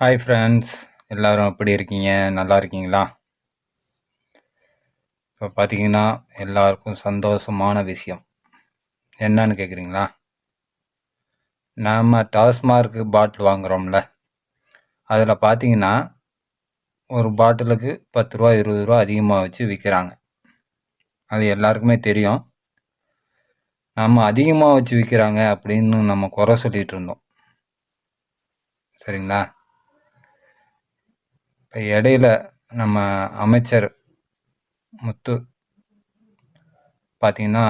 Hi friends எல்லோரும் எப்படி இருக்கீங்க? நல்லா இருக்கீங்களா? இப்போ பார்த்தீங்கன்னா எல்லாருக்கும் சந்தோஷமான விஷயம். என்னன்னு கேட்குறீங்களா நம்ம டாஸ்மார்க்கு பாட்டில் வாங்குகிறோம்ல அதில் பார்த்தீங்கன்னா ஒரு பாட்டிலுக்கு பத்து ரூபா இருபது ரூபா அதிகமாக வச்சு விற்கிறாங்க அது எல்லாருக்குமே தெரியும். நம்ம அதிகமாக வச்சு விற்கிறாங்க அப்படின்னு நம்ம குறை சொல்லிகிட்டு இருந்தோம். சரிங்களா? இடையில நம்ம அமைச்சர் முத்து பார்த்தீங்கன்னா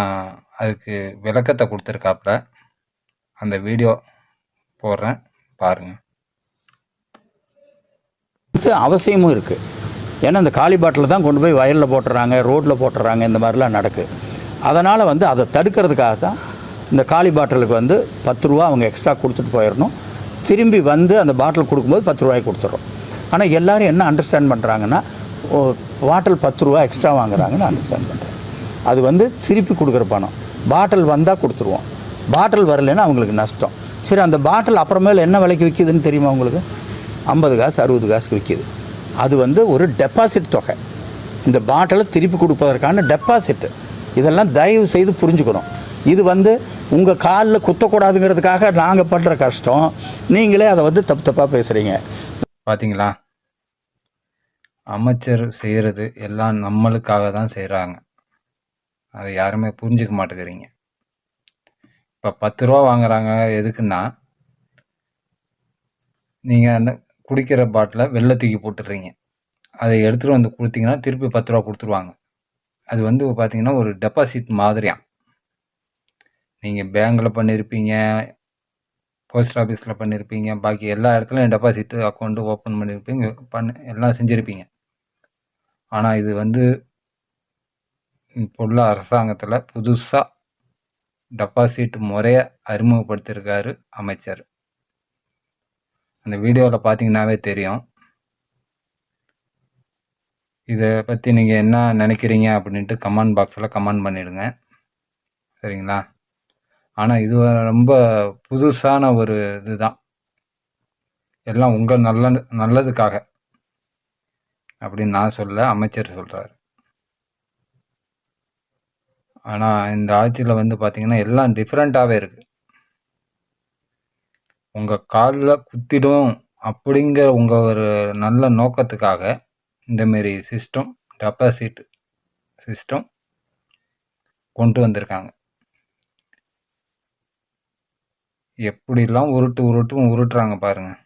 அதுக்கு விளக்கத்தை கொடுத்துருக்காப்புல. அந்த வீடியோ போடுறேன் பாருங்கள் அவசியமும் இருக்குது ஏன்னா இந்த காலி பாட்டில் தான் கொண்டு போய் வயலில் போட்டுறாங்க ரோட்டில் போட்டுறாங்க இந்த மாதிரிலாம் நடக்கு. அதனால் வந்து அதை தடுக்கிறதுக்காக தான் இந்த காலி பாட்டிலுக்கு வந்து பத்து ரூபா அவங்க எக்ஸ்ட்ரா கொடுத்துட்டு போயிடணும். திரும்பி வந்து அந்த பாட்டில் கொடுக்கும்போது பத்து ரூபாய்க்கு கொடுத்துட்றோம் ஆனால் எல்லாரும் என்ன அண்டர்ஸ்டாண்ட் பண்ணுறாங்கன்னா பாட்டில் பத்து ரூபா எக்ஸ்ட்ரா வாங்குறாங்கன்னு அண்டர்ஸ்டாண்ட் பண்ணுறாங்க அது வந்து திருப்பி கொடுக்குற பணம். பாட்டில் வந்தால் கொடுத்துருவோம். பாட்டில் வரலைன்னா அவங்களுக்கு நஷ்டம். சரி அந்த பாட்டில் அப்புறமேல என்ன விலைக்கு விற்கிதுன்னு தெரியுமா உங்களுக்கு? ஐம்பது காசு அறுபது காசுக்கு விற்கிது அது வந்து ஒரு டெபாசிட் தொகை. இந்த பாட்டிலை திருப்பி கொடுப்பதற்கான டெபாசிட் இதெல்லாம் தயவு செய்து புரிஞ்சுக்கணும். இது வந்து உங்கள் காலில் குத்தக்கூடாதுங்கிறதுக்காக நாங்கள் பண்ணுற கஷ்டம். நீங்களே அதை வந்து தப்பு தப்பாக பேசுகிறீங்க பார்த்தீங்களா அமைச்சர் செய்கிறது எல்லாம் நம்மளுக்காக தான் செய்கிறாங்க அதை யாருமே புரிஞ்சுக்க மாட்டேங்கிறீங்க. இப்போ பத்து ரூபா வாங்குறாங்க எதுக்குன்னா நீங்கள் அந்த குடிக்கிற பாட்டிலை வெள்ளை தூக்கி போட்டுடுறீங்க அதை எடுத்துகிட்டு வந்து கொடுத்தீங்கன்னா திருப்பி பத்து ரூபா கொடுத்துருவாங்க. அது வந்து பார்த்தீங்கன்னா ஒரு டெபாசிட் மாதிரியாம். நீங்கள் பேங்கில் பண்ணியிருப்பீங்க போஸ்ட் ஆஃபீஸில் பண்ணியிருப்பீங்க பாக்கி எல்லா இடத்துலையும் டெபாசிட்டு அக்கௌண்ட்டு ஓப்பன் பண்ணியிருப்பீங்க பண்ண எல்லாம் செஞ்சுருப்பீங்க. ஆனால் இது வந்து இப்போ உள்ள அரசாங்கத்தில் புதுசாக டெபாசிட் முறையை அறிமுகப்படுத்தியிருக்காரு அமைச்சர். அந்த வீடியோவில் பார்த்தீங்கன்னாவே தெரியும். இதை பற்றி நீங்கள் என்ன நினைக்கிறீங்க அப்படின்ட்டு கமெண்ட் பாக்ஸில் கமெண்ட் பண்ணிவிடுங்க சரிங்களா? ஆனால் இது ரொம்ப புதுசான ஒரு இதுதான். எல்லாம் உங்கள் நல்ல நல்லதுக்காக அப்படின்னு நான் சொல்ல அமைச்சர் சொல்கிறார் ஆனால் இந்த ஆட்சியில் வந்து பார்த்திங்கன்னா எல்லாம் டிஃப்ரெண்ட்டாகவே இருக்குது உங்கள் காலில் குத்திடும் அப்படிங்கிற உங்கள் ஒரு நல்ல நோக்கத்துக்காக இந்தமாரி சிஸ்டம் டெபாசிட் சிஸ்டம் கொண்டு வந்திருக்காங்க. எப்படிலாம் உருட்டு உருட்டும் உருட்டுறாங்க பாருங்கள்